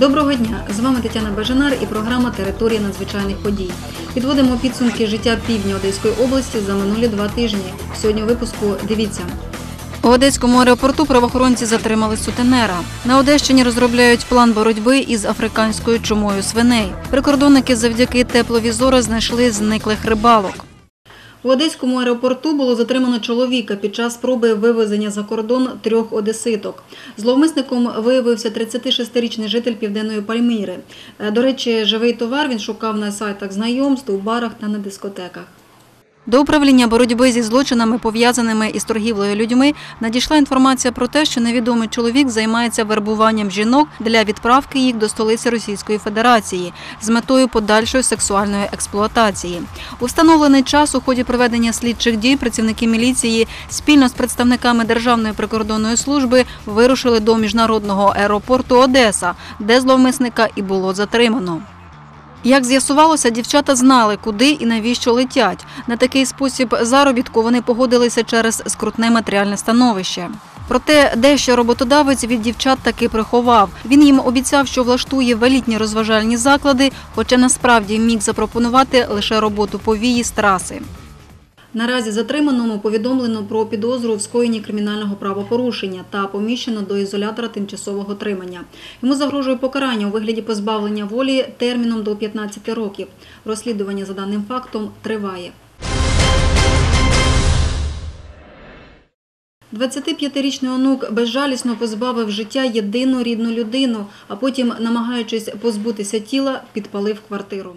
Доброго дня! З вами Тетяна Бажанар і програма Територія надзвичайних подій. Підводимо підсумки життя півдня Одеської області за минулі два тижні. Сьогодні у випуску дивіться. У Одеському аеропорту правоохоронці затримали сутенера. На Одещині розробляють план боротьби із африканською чумою свиней. Прикордонники завдяки тепловізору знайшли зниклих рибалок. У Одеському аеропорту було затримано чоловіка під час спроби вивезення за кордон трьох одеситок. Зловмисником виявився 36-річний житель Південної Пальміри. Е, До речі, живий товар він шукав на сайтах знайомств, у барах та на дискотеках. До управління боротьби зі злочинами, пов'язаними із торгівлею людьми, надійшла інформація про те, що невідомий чоловік займається вербуванням жінок для відправки їх до столиці Російської Федерації з метою подальшої сексуальної експлуатації. У встановлений час у ході проведення слідчих дій працівники міліції спільно з представниками Державної прикордонної служби вирушили до міжнародного аеропорту Одеса, де зловмисника і було затримано. Як з'ясувалося, дівчата знали, куди і навіщо летять. На такий спосіб заробітку вони погодилися через скрутне матеріальне становище. Проте дещо роботодавець від дівчат таки приховав. Він їм обіцяв, що влаштує велітні розважальні заклади, хоча насправді міг запропонувати лише роботу повії з траси. Наразі затриманому повідомлено про підозру в скоєнні кримінального правопорушення та поміщено до ізолятора тимчасового тримання. Йому загрожує покарання у вигляді позбавлення волі терміном до 15 років. Розслідування за даним фактом триває. 25-річний онук безжалісно позбавив життя єдину рідну людину, а потім, намагаючись позбутися тіла, підпалив квартиру.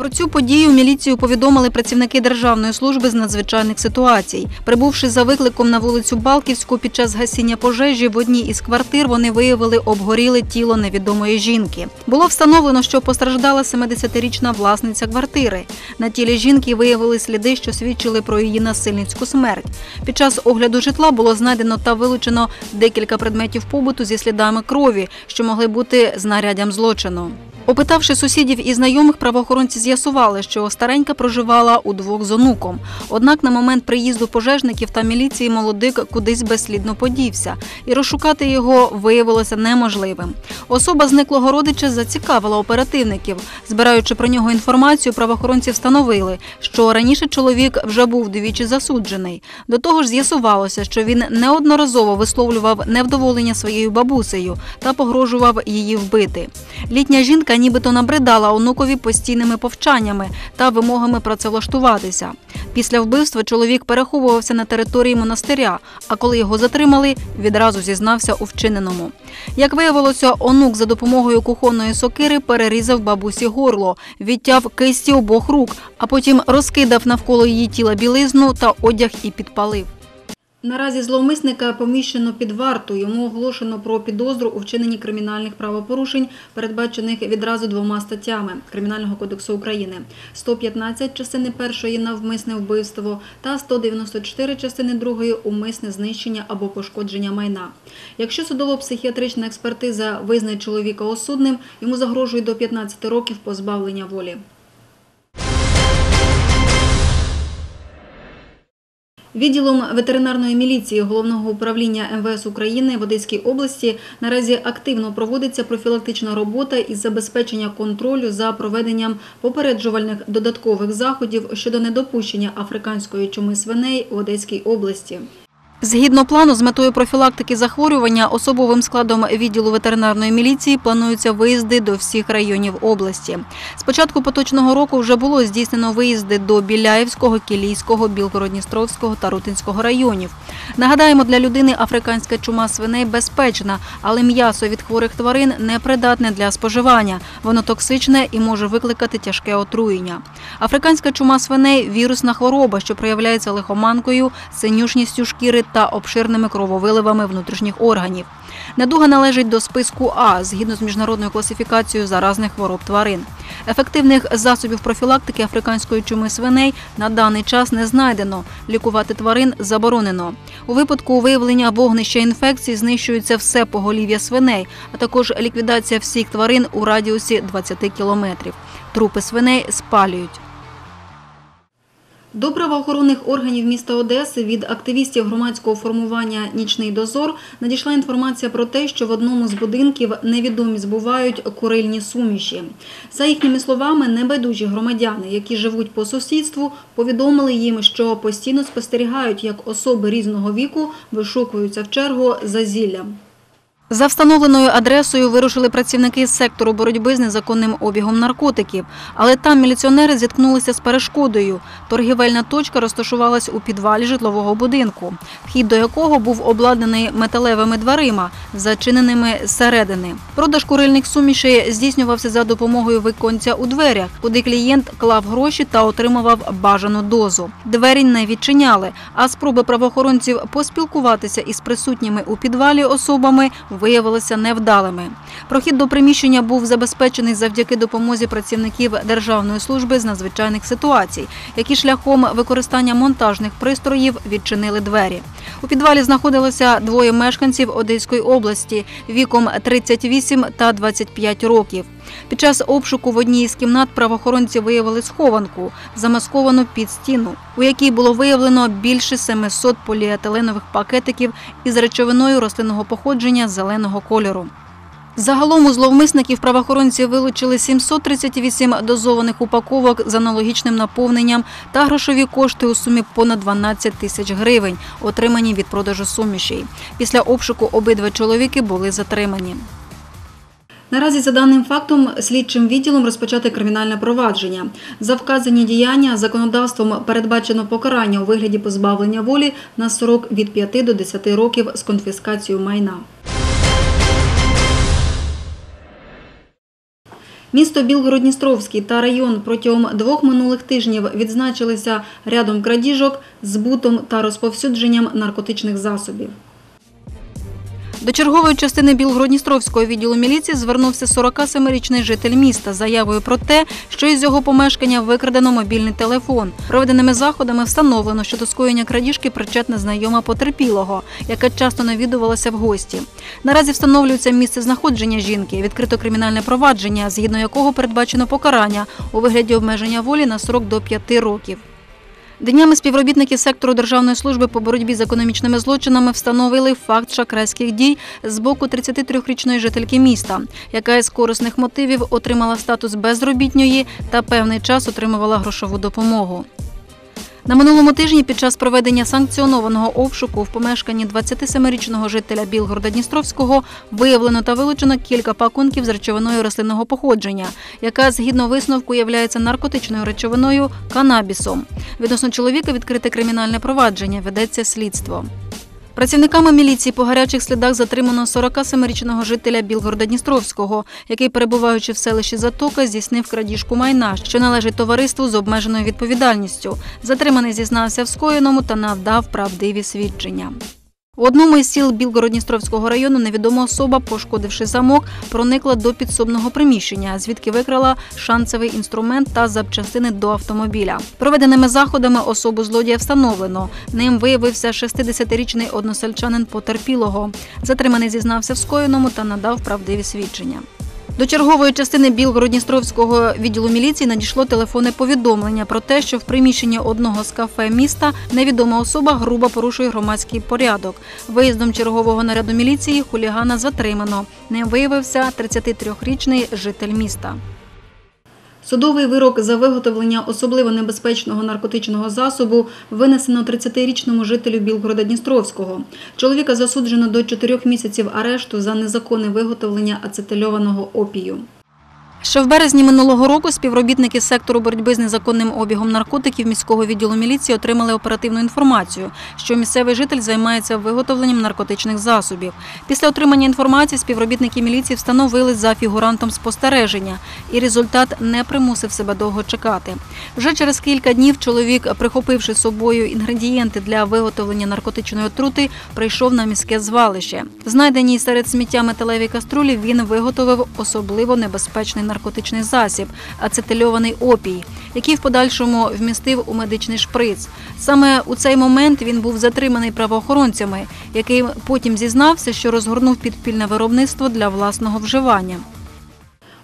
Про цю подію міліцію повідомили працівники Державної служби з надзвичайних ситуацій. Прибувши за викликом на вулицю Балківську під час гасіння пожежі, в одній із квартир вони виявили обгоріле тіло невідомої жінки. Було встановлено, що постраждала 70-річна власниця квартири. На тілі жінки виявили сліди, що свідчили про її насильницьку смерть. Під час огляду житла було знайдено та вилучено декілька предметів побуту зі слідами крові, що могли бути знаряддям злочину. Опитавши сусідів і знайомих, правоохоронці з'ясували, що старенька проживала удвох з онуком. Однак на момент приїзду пожежників та міліції молодик кудись безслідно подівся, і розшукати його виявилося неможливим. Особа зниклого родича зацікавила оперативників. Збираючи про нього інформацію, правоохоронці встановили, що раніше чоловік вже був двічі засуджений. До того ж, з'ясувалося, що він неодноразово висловлював невдоволення своєю бабусею та погрожував її вбити. Літня жінка нібито набридала онукові постійними повчаннями та вимогами працевлаштуватися. Після вбивства чоловік переховувався на території монастиря, а коли його затримали, відразу зізнався у вчиненому. Як виявилося, онук за допомогою кухонної сокири перерізав бабусі горло, відтяв кисті обох рук, а потім розкидав навколо її тіла білизну та одяг і підпалив. Наразі зловмисника поміщено під варту. Йому оголошено про підозру у вчиненні кримінальних правопорушень, передбачених відразу двома статтями Кримінального кодексу України: 115 частини першої навмисне вбивство та 194 частини другої умисне знищення або пошкодження майна. Якщо судово-психіатрична експертиза визнає чоловіка осудним, йому загрожує до 15 років позбавлення волі. Відділом ветеринарної міліції головного управління МВС України в Одеській області наразі активно проводиться профілактична робота із забезпечення контролю за проведенням попереджувальних додаткових заходів щодо недопущення африканської чуми свиней в Одеській області. Згідно плану, з метою профілактики захворювання особовим складом відділу ветеринарної міліції плануються виїзди до всіх районів області. З початку поточного року вже було здійснено виїзди до Біляївського, Кілійського, Білгородністровського та Рутинського районів. Нагадаємо, для людини африканська чума свиней безпечна, але м'ясо від хворих тварин непридатне для споживання. Воно токсичне і може викликати тяжке отруєння. Африканська чума свиней вірусна хвороба, що проявляється лихоманкою, синюшністю шкіри та обширними крововиливами внутрішніх органів. Недуга належить до списку А згідно з міжнародною класифікацією заразних хвороб тварин. Ефективних засобів профілактики африканської чуми свиней на даний час не знайдено. Лікувати тварин заборонено. У випадку виявлення вогнища інфекцій знищується все поголів'я свиней, а також ліквідація всіх тварин у радіусі 20 кілометрів. Трупи свиней спалюють. До правоохоронних органів міста Одеси від активістів громадського формування Нічний дозор надійшла інформація про те, що в одному з будинків невідомі збувають курильні суміші. За їхніми словами, небайдужі громадяни, які живуть по сусідству, повідомили їм, що постійно спостерігають, як особи різного віку вишукуються в чергу за зіллям. За встановленою адресою вирушили працівники з сектору боротьби з незаконним обігом наркотиків, але там міліціонери зіткнулися з перешкодою. Торгівельна точка розташувалась у підвалі житлового будинку, вхід до якого був обладнаний металевими дверима, зачиненими зсередини. Продаж курильних сумішей здійснювався за допомогою виконця у дверях, куди клієнт клав гроші та отримував бажану дозу. Двері не відчиняли, а спроби правоохоронців поспілкуватися із присутніми у підвалі особами виявилися невдалими. Прохід до приміщення був забезпечений завдяки допомозі працівників Державної служби з надзвичайних ситуацій, які шляхом використання монтажних пристроїв відчинили двері. У підвалі знаходилося двоє мешканців Одеської області віком 38 та 25 років. Під час обшуку в одній із кімнат правоохоронці виявили схованку, замасковану під стіну, у якій було виявлено більше 700 поліетиленових пакетиків із речовиною рослинного походження зеленого кольору. Загалом у зловмисників правоохоронці вилучили 738 дозованих упаковок з аналогічним наповненням та грошові кошти у сумі понад 12 тисяч гривень, отримані від продажу сумішей. Після обшуку обидва чоловіки були затримані. Наразі за даним фактом слідчим відділом розпочати кримінальне провадження. За вказані діяння законодавством передбачено покарання у вигляді позбавлення волі на срок від 5 до 10 років з конфіскацією майна. Місто Білгород-Дністровський та район протягом двох минулих тижнів відзначилися рядом крадіжок, збутом та розповсюдженням наркотичних засобів. До чергової частини Білгород-Дністровського відділу міліції звернувся 47-річний житель міста з заявою про те, що із його помешкання викрадено мобільний телефон. Проведеними заходами встановлено, що до скоєння крадіжки причетна знайома потерпілого, яка часто навідувалася в гості. Наразі встановлюється місце знаходження жінки, відкрито кримінальне провадження, згідно якого передбачено покарання у вигляді обмеження волі на срок до 5 років. Днями співробітники сектору Державної служби по боротьбі з економічними злочинами встановили факт шахрайських дій з боку 33-річної жительки міста, яка із корисних мотивів отримала статус безробітньої та певний час отримувала грошову допомогу. На минулому тижні під час проведення санкціонованого обшуку в помешканні 27-річного жителя Білгорода Дністровського виявлено та вилучено кілька пакунків з речовиною рослинного походження, яка згідно висновку являється наркотичною речовиною канабісом. Відносно чоловіка відкрите кримінальне провадження ведеться слідство. Працівниками міліції по гарячих слідах затримано 47-річного жителя Білгорода Дністровського, який, перебуваючи в селищі Затока, здійснив крадіжку майна, що належить товариству з обмеженою відповідальністю. Затриманий зізнався в скоєному та навдав правдиві свідчення. У одному із сіл Білгород-Дністровського району невідома особа, пошкодивши замок, проникла до підсобного приміщення, звідки викрала шанцевий інструмент та запчастини до автомобіля. Проведеними заходами особу злодія встановлено. Ним виявився 60-річний односельчанин потерпілого. Затриманий зізнався в скоєному та надав правдиві свідчення. До чергової частини Білгород-Дністровського відділу міліції надійшло телефонне повідомлення про те, що в приміщенні одного з кафе міста невідома особа грубо порушує громадський порядок. Виїздом чергового наряду міліції хулігана затримано. Ним виявився 33-річний житель міста. Судовий вирок за виготовлення особливо небезпечного наркотичного засобу винесено 30-річному жителю Білгорода Дністровського. Чоловіка засуджено до 4 місяців арешту за незаконне виготовлення ацетильованого опію. Ще в березні минулого року співробітники сектору боротьби з незаконним обігом наркотиків міського відділу міліції отримали оперативну інформацію, що місцевий житель займається виготовленням наркотичних засобів. Після отримання інформації співробітники міліції встановили за фігурантом спостереження, і результат не примусив себе довго чекати. Вже через кілька днів чоловік, прихопивши з собою інгредієнти для виготовлення наркотичної отрути, прийшов на міське звалище. Знайдені серед сміття металеві каструлі він виготовив особливо небезпечний наркотичний засіб ацетильований опій, який в подальшому вмістив у медичний шприц. Саме у цей момент він був затриманий правоохоронцями, який потім зізнався, що розгорнув підпільне виробництво для власного вживання.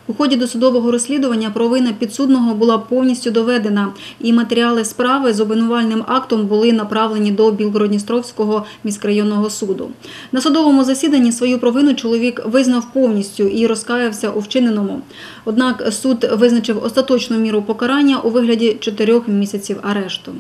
У ході досудового розслідування провина підсудного була повністю доведена, і матеріали справи з обвинувальним актом були направлені до Білгородністровського міськрайонного суду. На судовому засіданні свою провину чоловік визнав повністю і розкаявся у вчиненому. Однак суд визначив остаточну міру покарання у вигляді чотирьох місяців арешту.